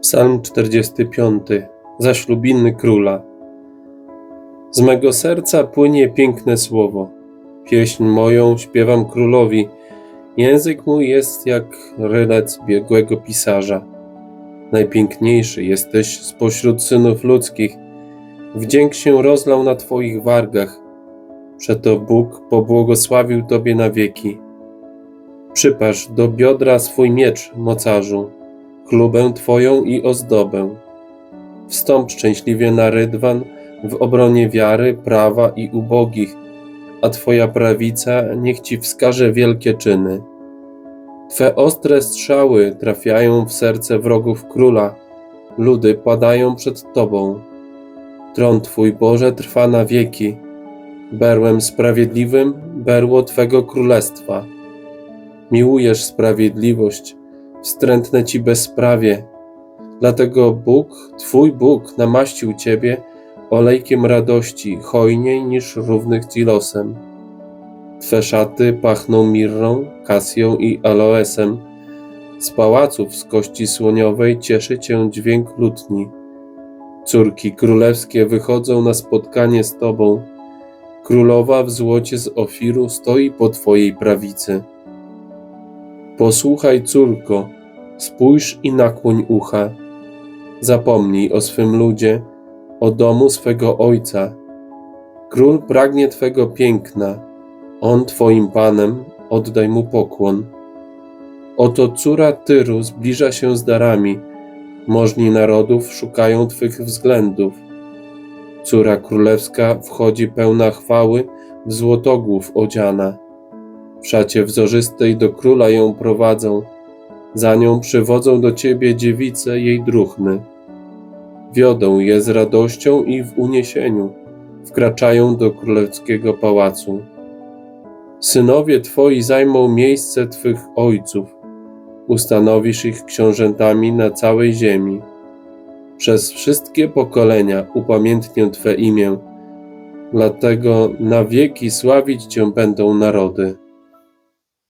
Psalm 45. Zaślubiny króla. Z mego serca płynie piękne słowo. Pieśń moją śpiewam królowi. Język mój jest jak rylec biegłego pisarza. Najpiękniejszy jesteś spośród synów ludzkich. Wdzięk się rozlał na Twoich wargach. Przeto Bóg pobłogosławił Tobie na wieki. Przypasz do biodra swój miecz, mocarzu, chlubę Twoją i ozdobę. Wstąp szczęśliwie na rydwan w obronie wiary, prawa i ubogich, a Twoja prawica niech Ci wskaże wielkie czyny. Twe ostre strzały trafiają w serce wrogów króla, ludy padają przed Tobą. Tron Twój, Boże, trwa na wieki, berłem sprawiedliwym berło Twego królestwa. Miłujesz sprawiedliwość, wstrętne Ci bezprawie. Dlatego Bóg, Twój Bóg, namaścił Ciebie olejkiem radości, hojniej niż równych Ci losem. Twe szaty pachną mirrą, kasją i aloesem. Z pałaców z kości słoniowej cieszy Cię dźwięk lutni. Córki królewskie wychodzą na spotkanie z Tobą. Królowa w złocie z Ofiru stoi po Twojej prawicy. Posłuchaj, córko, spójrz i nakłoń ucha. Zapomnij o swym ludzie, o domu swego ojca. Król pragnie Twego piękna, on Twoim panem, oddaj mu pokłon. Oto córa Tyru zbliża się z darami, możni narodów szukają Twych względów. Córa królewska wchodzi pełna chwały, w złotogłów odziana. W szacie wzorzystej do króla ją prowadzą, za nią przywodzą do ciebie dziewice jej druhny. Wiodą je z radością i w uniesieniu, wkraczają do królewskiego pałacu. Synowie twoi zajmą miejsce twych ojców, ustanowisz ich książętami na całej ziemi. Przez wszystkie pokolenia upamiętnię Twe imię, dlatego na wieki sławić Cię będą narody.